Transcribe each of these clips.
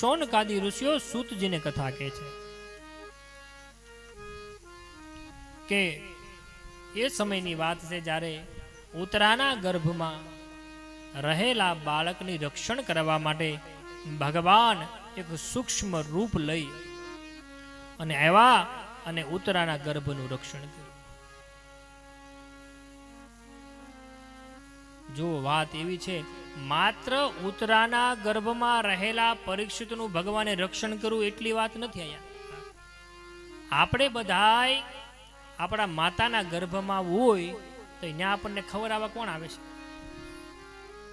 શૌનકાદી ઋષિઓ સૂતજીને કથા કહે છે કે એ સમયની વાત છે જ્યારે ઉત્તરાના ગર્ભમાં રહેલા બાળકની રક્ષણ કરવા માટે ભગવાન એક સૂક્ષ્મ રૂપ લઈ અને આવ્યા અને ઉત્તરાના ગર્ભનું રક્ષણ કર્યું. જો વાત એવી છે માત્ર ઉત્તરાના ગર્ભમાં રહેલા પરીક્ષિતનું ભગવાને રક્ષણ કરવું એટલી વાત નથી અહીંયા. આપણે બધાય આપણા માતાના ગર્ભમાં હોય તો ત્યાં આપણને ખવડાવવા કોણ આવે છે?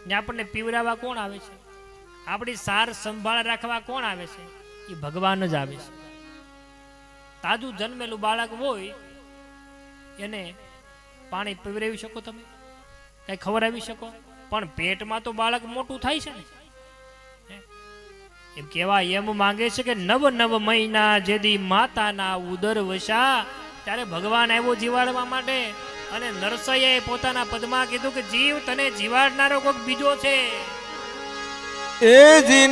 ત્યાં આપણને પીવડાવવા કોણ આવે છે? આપણી સાર સંભાળ રાખવા કોણ આવે છે? એ ભગવાન જ આવે છે. તાજું જન્મેલું બાળક હોય, એને પાણી પીવરાવી શકો તમે? કઈ ખવડાવી શકો? પણ પેટમાં તો બાળક મોટું થાય છે ને. એમ કેવા એમ માંગે છે કે નવ નવ મહિના જેદી માતાના ઉદર વસા ત્યારે ભગવાન આવ્યો જીવાડવા માટે અને નરસૈયાએ પોતાના પદમાં કીધું કે, જીવ તને જીવાડનારો કોઈક બીજો છે. એ જી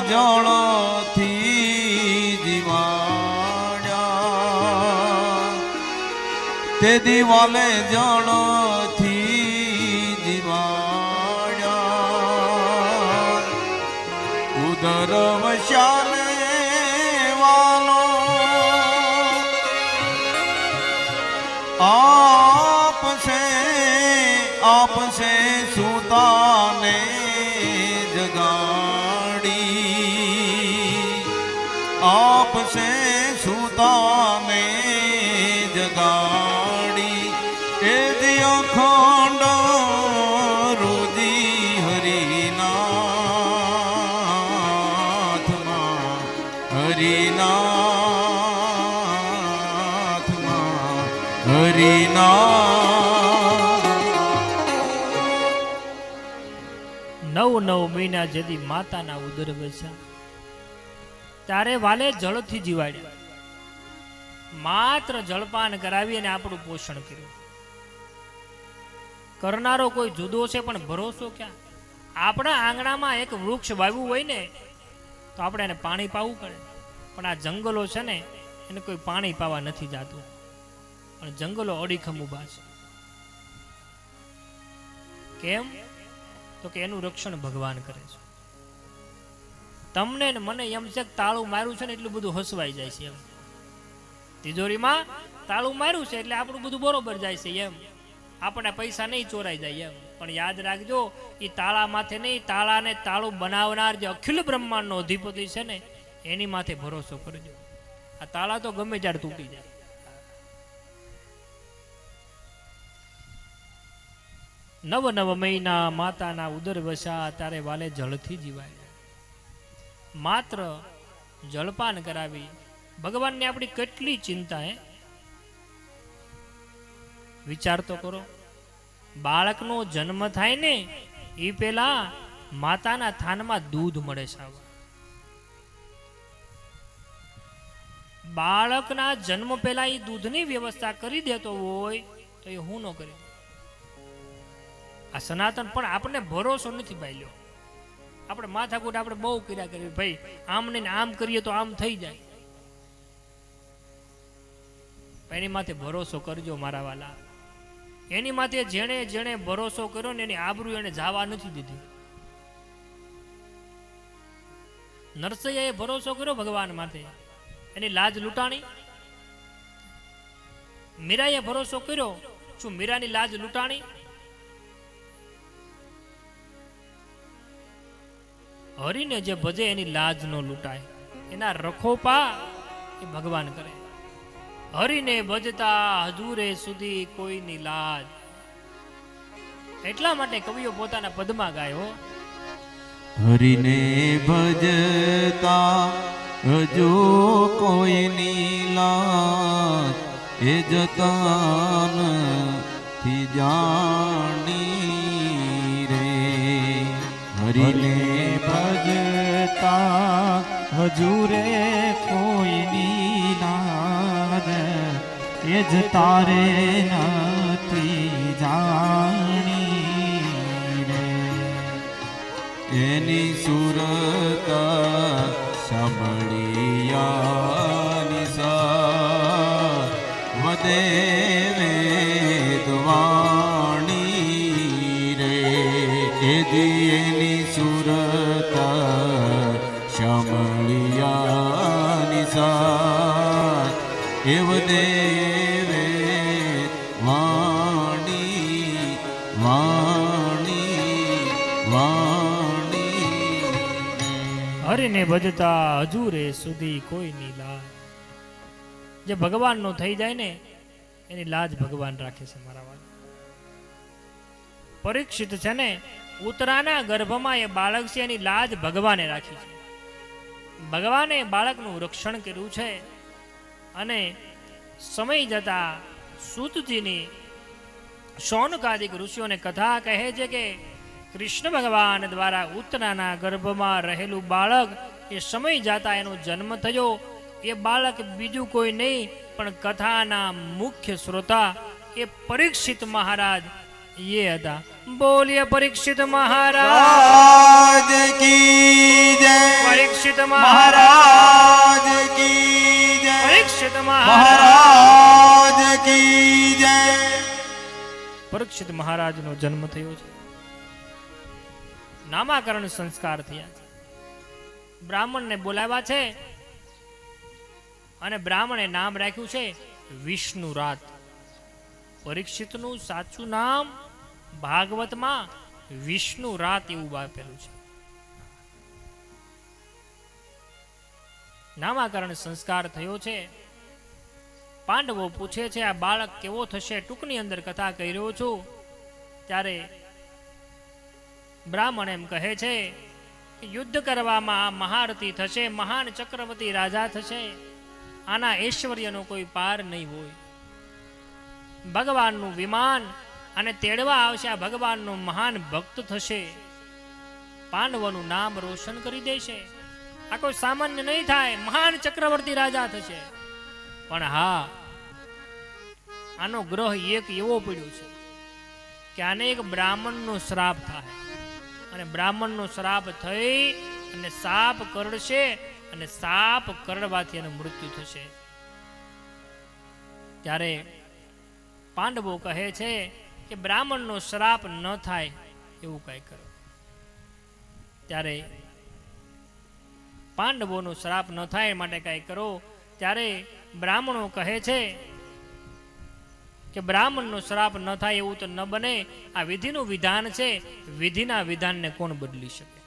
જળથી જીવાડ્યા. તે દિવાલે જળથી જીવાડ્યા. ઉદર વશાને વાલો. આપશે આપશે સુતાને સુતાને જગાડી એ દિયો ખંડ રોજી હરિનાથમાં હરિનાથમાં હરિના નવ નવ મહિના જેથી માતાના ઉદર વસ્યા ત્યારે વાલે જળથી જીવાડ્યા. માત્ર જળપાન કરાવી અને આપણું પોષણ કર્યું. કરનારો કોઈ જુદો છે પણ ભરોસો ક્યાં? આપણા આંગણામાં એક વૃક્ષ વાવ્યું હોય ને, તો આપણે એને પાણી પાવું પડે. પણ આ જંગલો છે ને, એને કોઈ પાણી પાવા નથી જાતું. પણ જંગલો અડીખમ ઊભા છે. કેમ? તો કે એનું રક્ષણ ભગવાન કરે છે. તમને મને એમ છે તાળું માર્યું છે ને, એટલું બધું હસવાઈ જાય છે એમ. તિજોરીમાં તાળું માર્યું છે એટલે આપણું બધું બરોબર જાય છે એમ. આપણને પૈસા નહીં ચોરાઈ જાય એમ. પણ યાદ રાખજો એ તાળા માથે નહીં તાળાને તાળું બનાવનાર જે અખિલ બ્રહ્માંડનો અધિપતિ છે ને, એની માથે ભરોસો કરજો. આ તાળા તો ગમે ત્યારે તૂટી જાય. નવ નવ મહિના માતાના ઉદર વસા તારે વાલે જળથી જીવાય. માત્ર જળપાન કરાવી ભગવાનને આપણી કેટલી ચિંતા હે? વિચાર તો કરો. બાળકનો જન્મ થાય ને એ પેલા માતાના થાનમાં દૂધ મળે છે બાળકના જન્મ પહેલા એ દૂધની વ્યવસ્થા કરી દેતો હોય, તો એ હું ન કરી? આ સનાતન પણ આપણને ભરોસો નથી ભાઈલો આપણે માથાકૂટ આપણે બહુ કર્યા કરીએ. ભાઈ આમ ને આમ કરીએ તો આમ થઈ જાય પણ એની માથે ભરોસો કરજો મારા વાલા. એની માથે જેણે જેણે ભરોસો કર્યો ને એની આબરૂ એને જાવા નથી દીધી. નરસૈયાએ ભરોસો કર્યો ભગવાન માથે એની લાજ લૂંટાણી. મીરાએ ભરોસો કર્યો. શું મીરાની લાજ લૂંટાણી? હરિને જે ભજે એની લાજ નો લૂંટાય. એના રખોપા એ ભગવાન કરે. હરિને ભજતા હજુરે સુધી કોઈની લાજ. એટલા માટે કવિઓ પોતાના પદમાં ગાયો હરિને ભજતા હજુ કોઈની લાજ. એ જતાનથી જાણી રે. હરિને ભજતા હજુ રે કોઈ એ જ તારે નથી જાણી રે એની સુરત સાંભળિયાની સા વદે વેદવાણી રે એ એની સુરત સાંભળિયાની સા એ વદે હરિને ભજતા હજુરે સુધી કોઈ ની લાજ. જે ભગવાનનો થઈ જાય ને, એની લાજ ભગવાન રાખે છે મારા વાલા. પરીક્ષિત છે ને ઉતરાના ગર્ભમાં એ બાળક છે, એની લાજ ભગવાને રાખી છે. ભગવાને બાળકનું રક્ષણ કર્યું છે અને સમય જતા સૂતજીની શૌનકાદિક ઋષિઓને કથા કહે છે કે કૃષ્ણ ભગવાન દ્વારા ઉત્તરાના ગર્ભમાં રહેલું બાળક એ સમય જાતા એનો જન્મ થયો. એ બાળક બીજું કોઈ નહીં, પણ કથાના મુખ્ય શ્રોતા એ પરીક્ષિત મહારાજ એ હતા. બોલીએ, પરીક્ષિત મહારાજ રાજ કી જય. પરીક્ષિત મહારાજ પરીક્ષિત મહારાજ કી પરીક્ષિત મહારાજનો જન્મ થયો છે. નામાકરણ સંસ્કાર થયા. છે બ્રાહ્મણને બોલાવ્યા છે અને બ્રાહ્મણે નામ રાખ્યું છે વિષ્ણુ રાત પરીક્ષિતનું સાચું નામ ભાગવતમાં વિષ્ણુ રાત એવું આપેલું છે. નામાકરણ સંસ્કાર થયો છે. પાંડવો પૂછે છે, આ બાળક કેવો થશે? ટૂંકની અંદર કથા કહી રહ્યો છું. ત્યારે બ્રાહ્મણ એમ કહે છે યુદ્ધ કરવામાં મહારથી થશે, મહાન ચક્રવર્તી રાજા થશે. આના ઐશ્વર્યનો કોઈ પાર નહીં હોય. ભગવાનનું વિમાન અને તેડવા આવશે, આ ભગવાનનો મહાન ભક્ત થશે. પાંડવોનું નામ રોશન કરી દેશે. આ કોઈ સામાન્ય નહીં થાય, મહાન ચક્રવર્તી રાજા થશે. પણ હા, આનો ગ્રહ એક એવો પડ્યો છે કે આને એક બ્રાહ્મણનો શ્રાપ થાય. અને બ્રાહ્મણનો શ્રાપ થઈ અને સાપ કરડશે અને સાપ કરડવાથી એનું મૃત્યુ થશે. ત્યારે પાંડવો કહે છે કે બ્રાહ્મણનો શ્રાપ ન થાય એવું કઈ કરો. ત્યારે પાંડવોનો શ્રાપ ન થાય માટે કઈ કરો. ત્યારે બ્રાહ્મણો કહે છે કે બ્રાહ્મણનો શ્રાપ ન થાય એવું તો ન બને. આ વિધિનું વિધાન છે. વિધિના વિધાનને કોણ બદલી શકે?